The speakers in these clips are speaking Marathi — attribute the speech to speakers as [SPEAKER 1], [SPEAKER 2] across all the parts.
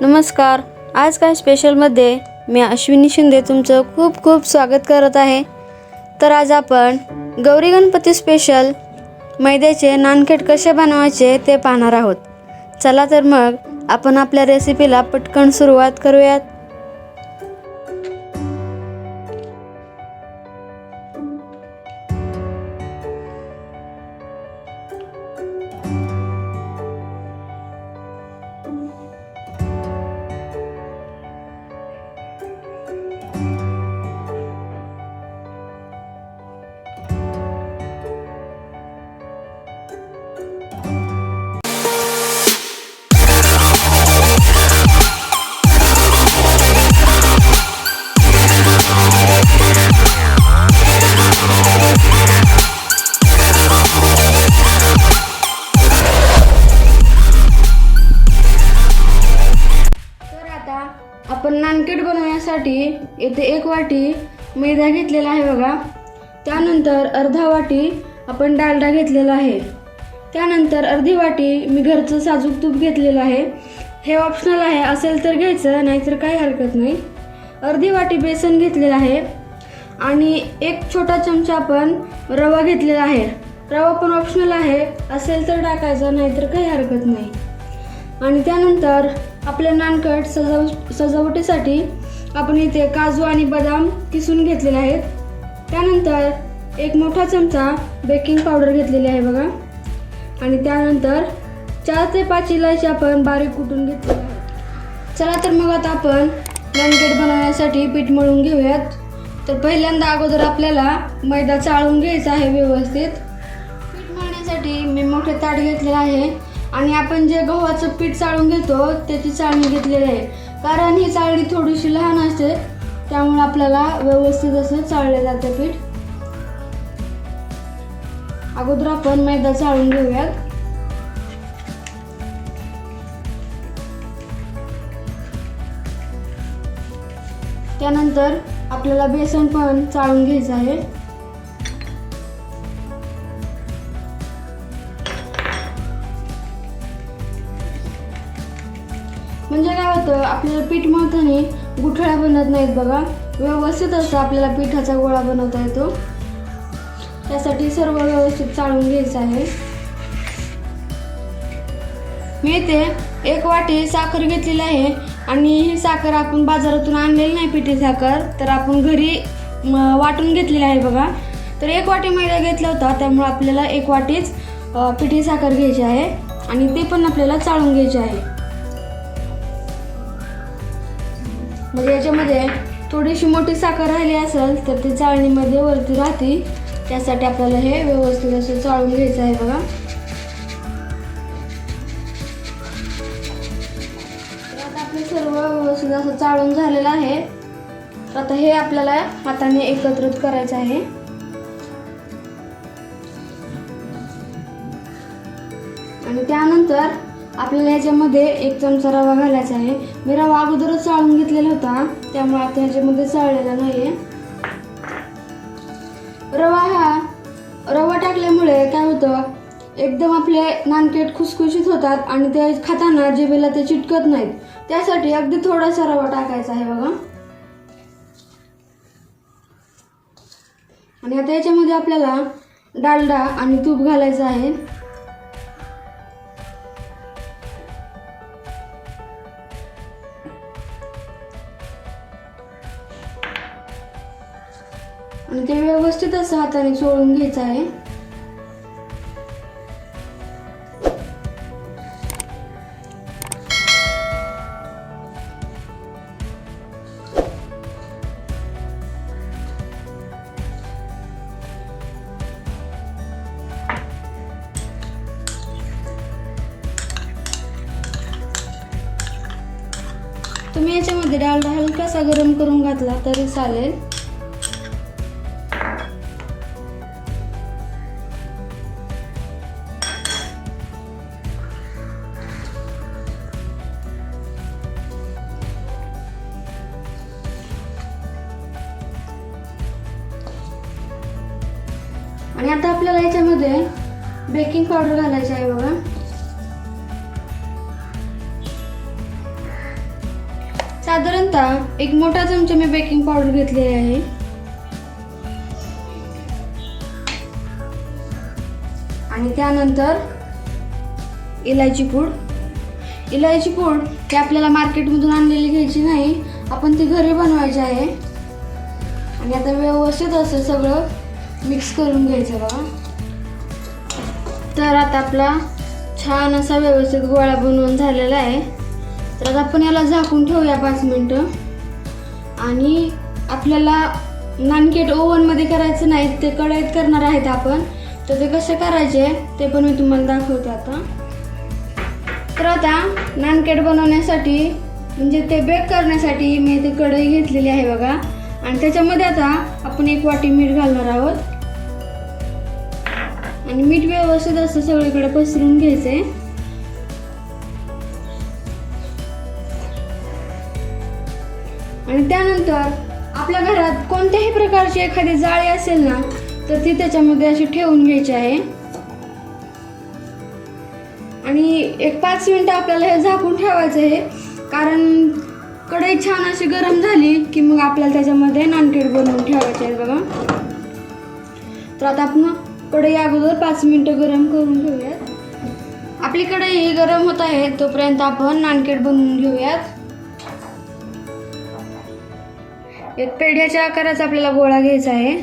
[SPEAKER 1] नमस्कार. आज काय स्पेशलमध्ये मी अश्विनी शिंदे तुमचं खूप खूप स्वागत करत आहे. तर आज आपण गौरी गणपती स्पेशल मैद्याचे नानखेट कसे बनवायचे ते पाहणार आहोत. चला तर मग आपण आपल्या रेसिपीला पटकन सुरुवात करूयात. आपण नानकेट बनवण्यासाठी येथे एक वाटी मैदा घेतलेला आहे बघा. त्यानंतर अर्धा वाटी आपण डालडा घेतलेला आहे. त्यानंतर अर्धी वाटी मी घरचं साजूक तूप घेतलेलं आहे. हे ऑप्शनल आहे असेल तर घ्यायचं नाहीतर काही हरकत नाही. अर्धी वाटी बेसन घेतलेलं आहे. आणि एक छोटा चमचा आपण रवा घेतलेला आहे. रवा पण ऑप्शनल आहे असेल तर टाकायचा नाहीतर काही हरकत नाही. आणि त्यानंतर आपल्या नानकट सजाव सजावटीसाठी आपण इथे काजू आणि बदाम किसून घेतलेले आहेत. त्यानंतर एक मोठा चमचा बेकिंग पावडर घेतलेली आहे बघा. आणि त्यानंतर चार ते पाच इलायची आपण बारीक कुटून घेतलेली आहे. चला तर मग आता आपण नानकेट बनवण्यासाठी पीठ मळून घेऊयात. तर पहिल्यांदा अगोदर आपल्याला मैदा चाळून घ्यायचा आहे व्यवस्थित. पीठ मळण्यासाठी मी मोठे ताट घेतलेलं आहे. आणि आपण जे गव्हाचं पीठ चाळून घेतो त्याची चाळणी घेतलेली आहे. कारण ही चाळणी थोडीशी लहान असते त्यामुळे आपल्याला व्यवस्थित असं चाळलं जातं पीठ. अगोदर आपण मैदा चाळून घेऊयात. त्यानंतर आपल्याला बेसन पण चाळून घ्यायचं आहे. म्हणजे काय होतं आपल्याला पीठ मळताना गुठळ्या बनत नाहीत बघा. व्यवस्थित असं आपल्याला पिठाचा गोळा बनवता येतो. त्यासाठी सर्व व्यवस्थित चाळून घ्यायचं आहे. मी इथे एक वाटी साखर घेतलेली आहे आणि ही साखर आपण बाजारातून आणलेली नाही पिठी साखर. तर आपण घरी वाटून घेतलेली आहे बघा. तर एक वाटी मैदा घेतला होता त्यामुळे आपल्याला एक वाटीच पिठी साखर घ्यायची आहे आणि ते पण आपल्याला चाळून घ्यायचे आहे. म्हणजे याच्यामध्ये थोडीशी मोठी साखर राहिली असेल तर ती चाळणीमध्ये वरती राहते. त्यासाठी आपल्याला हे व्यवस्थित असं चाळून घ्यायचं आहे बघा. आता आपलं सर्व व्यवस्थित असं चाळून झालेलं आहे. आता हे आपल्याला हाताने एकत्रित करायचं आहे. आणि त्यानंतर आपल्याला याच्यामध्ये एक चमचा रवा घालायचा आहे. मी रवा अगोदरच चाळून घेतलेला होता त्यामुळे आता ह्याच्यामध्ये चाळलेला नाही रवा हा रवा टाकल्यामुळे काय होतं एकदम आपले नानकेट खुसखुशीत होतात आणि ते खाताना जिभेला ते चिटकत नाहीत. त्यासाठी अगदी थोडासा रवा टाकायचा आहे बघा. आणि आता याच्यामध्ये आपल्याला डालडा आणि तूप घालायचं आहे. आणि ते व्यवस्थित असं हाताने चोळून घ्यायचं आहे. तुम्ही याच्यामध्ये डालडा हलकासा गरम करून घातला तरी चालेल. आणि आता आपल्याला याच्यामध्ये बेकिंग पावडर घालायची आहे बघा. साधारणतः एक मोठा चमचा मी बेकिंग पावडर घेतलेली आहे. आणि त्यानंतर इलायची पूड. इलायची पूड ही आपल्याला मार्केटमधून आणलेली घ्यायची नाही आपण ती घरी बनवायची आहे. आणि आता व्यवस्थित असं सगळं मिक्स करून घ्यायचं बघा. तर आता आपला छान असा व्यवस्थित गोळा बनवून झालेला आहे. तर आता आपण याला झाकून ठेवूया पाच मिनटं. आणि आपल्याला नानकेट ओव्हनमध्ये करायचं नाही ते कढईत करणार आहेत आपण. तर ते कसे करायचे ते पण मी तुम्हाला दाखवते आता. तर आता नानकेट बनवण्यासाठी म्हणजे ते बेक करण्यासाठी मी ते कढई घेतलेली आहे बघा. आणि त्याच्यामध्ये आता आपण एक वाटी मीठ घालणार आहोत. आणि मीठ व्यवस्थित असं सगळीकडे पसरून घ्यायचंय. आणि त्यानंतर आपल्या घरात कोणत्याही प्रकारची एखादी जाळी असेल ना तर ती त्याच्यामध्ये अशी ठेवून घ्यायची आहे. आणि एक पाच मिनटं आपल्याला हे झाकून ठेवायचं आहे कारण कढई छान अशी गरम झाली की मग आपल्याला त्याच्यामध्ये नानकेट बनवून ठेवायचे आहेत बघा. तर आता आपण कढई अगोदर पाच मिनटं गरम करून घेऊयात. आपली कढई ही गरम होत आहे तोपर्यंत आपण नानकेट बनवून घेऊयात. एक पेढ्याच्या आकाराचा आपल्याला गोळा घ्यायचा आहे.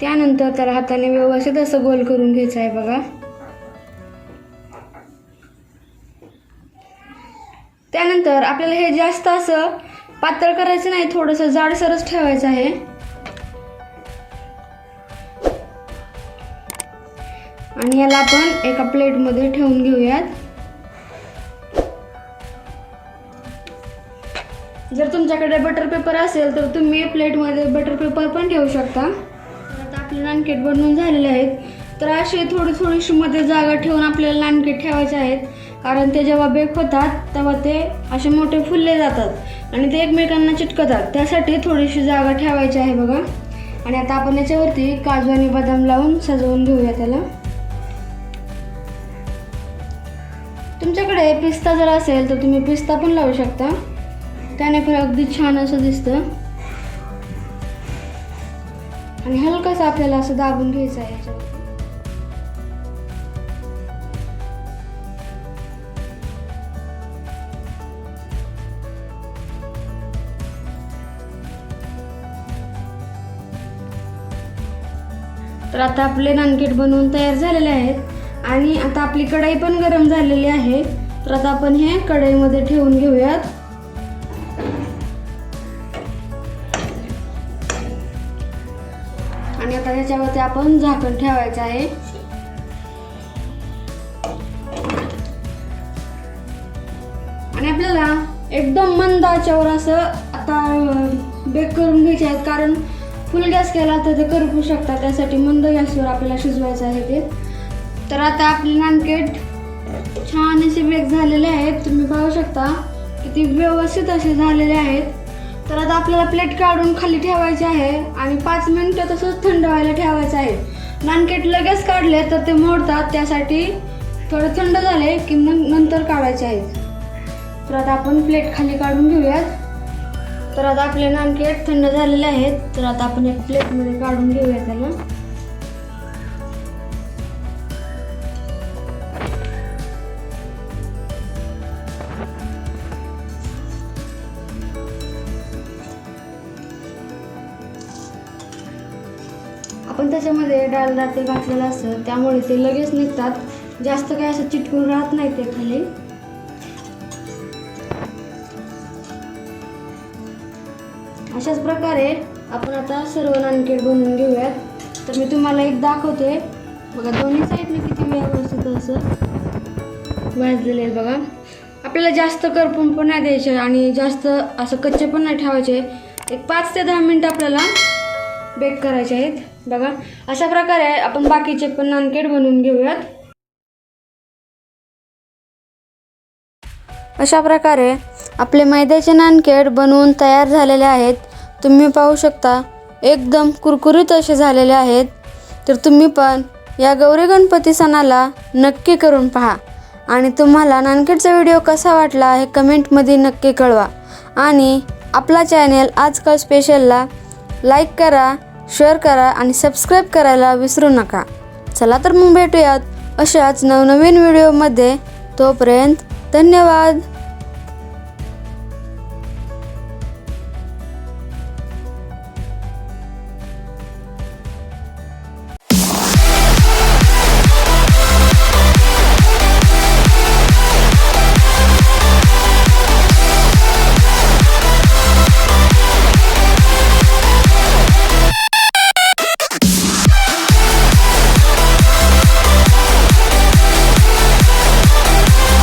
[SPEAKER 1] त्यानंतर त्याला हाताने व्यवस्थित असं गोल करून घ्यायचं आहे बघा. त्यानंतर आपल्याला हे जास्त असं पातळ करायचं नाही थोडंसं जाडसरच ठेवायचं आहे. आणि याला आपण एका प्लेटमध्ये ठेवून घेऊयात. जर तुमच्याकडे बटर पेपर असेल तर तुम्ही प्लेटमध्ये बटर पेपर पण ठेवू शकता. आता आपले नानकेट बनवून झालेले आहेत. तर असे थोडी थोडीशी मध्ये जागा ठेवून आपल्याला नानकेट ठेवायचे आहेत. कारण ते जेव्हा बेक होतात तेव्हा ते असे मोठे फुलले जातात आणि ते एकमेकांना चिटकतात. त्यासाठी थोडीशी जागा ठेवायची आहे बघा. आणि आता आपण याच्यावरती काजू आणि बदाम लावून सजवून घेऊया त्याला. तुमच्याकडे पिस्ता जर असेल तर तुम्ही पिस्ता पण लावू शकता. त्याने पण अगदी छान असं दिसतं. आणि हलकंसं आपल्याला असं दाबून घ्यायचं आहे याच्यावर. तर आता आपले नानकेट बनवून तयार झालेले आहेत. आणि आता आपली कढाई पण गरम झालेली आहे. तर आता आपण हे कढईमध्ये ठेवून घेऊयात. आणि आता त्याच्यावरती आपण झाकण ठेवायचं आहे. आणि आपल्याला एकदम मंद याच्यावर असं आता बेक करून घ्यायचे आहेत. कारण फुल गॅस केला तर ते करपू शकतात. त्यासाठी मंद गॅसवर आपल्याला शिजवायचं आहे ते. तर आता आपले नानकेट छान असे बेक झालेले आहेत. तुम्ही पाहू शकता किती व्यवस्थित असे झालेले आहेत. तर आता आपल्याला प्लेट काढून खाली ठेवायचे आहे आणि पाच मिनटं तसंच थंड व्हायला ठेवायचं आहे. नानकेट लगेच काढले तर ते मोडतात. त्यासाठी थोडे थंड झाले की नं- नंतर काढायचे आहेत. तर आता आपण प्लेट खाली काढून घेऊयात. तर आता आपले नानकेट थंड झालेले आहेत. तर आता आपण एक प्लेटमध्ये काढून घेऊया त्याला. आपण त्याच्यामध्ये डालडा ते घातलेलं असतं त्यामुळे ते लगेच निघतात. जास्त काही असं चिटकून राहत नाही ते खाली. अशाच प्रकारे आपण आता सर्व नानकेट बनवून घेऊयात. तर मी तुम्हाला एक दाखवते. बघा दोन्ही साईडने किती व्यवस्थित असं भाजलेले आहेत बघा. आपल्याला जास्त करपून पण नाही द्यायचे आणि जास्त असं कच्चे पण नाही ठेवायचे. एक पाच ते दहा मिनटं आपल्याला बेक करायचे आहेत. बघा अशा प्रकारे आपण बाकीचे पण नानकेट बनवून घेऊयात. अशा प्रकारे आपले मैद्याचे नानकेट बनवून तयार झालेले आहेत. तुम्ही पाहू शकता एकदम कुरकुरीत असे झालेले आहेत. तर तुम्ही पण या गौरी गणपती सणाला नक्की करून पहा. आणि तुम्हाला नानकेटचा व्हिडिओ कसा वाटला हे कमेंटमध्ये नक्की कळवा. आणि आपला चॅनेल आजकाल स्पेशलला लाईक करा. शेअर करा आणि सबस्क्राईब करायला विसरू नका. चला तर मग भेटूयात अशाच नवनवीन व्हिडिओमध्ये. तोपर्यंत धन्यवाद.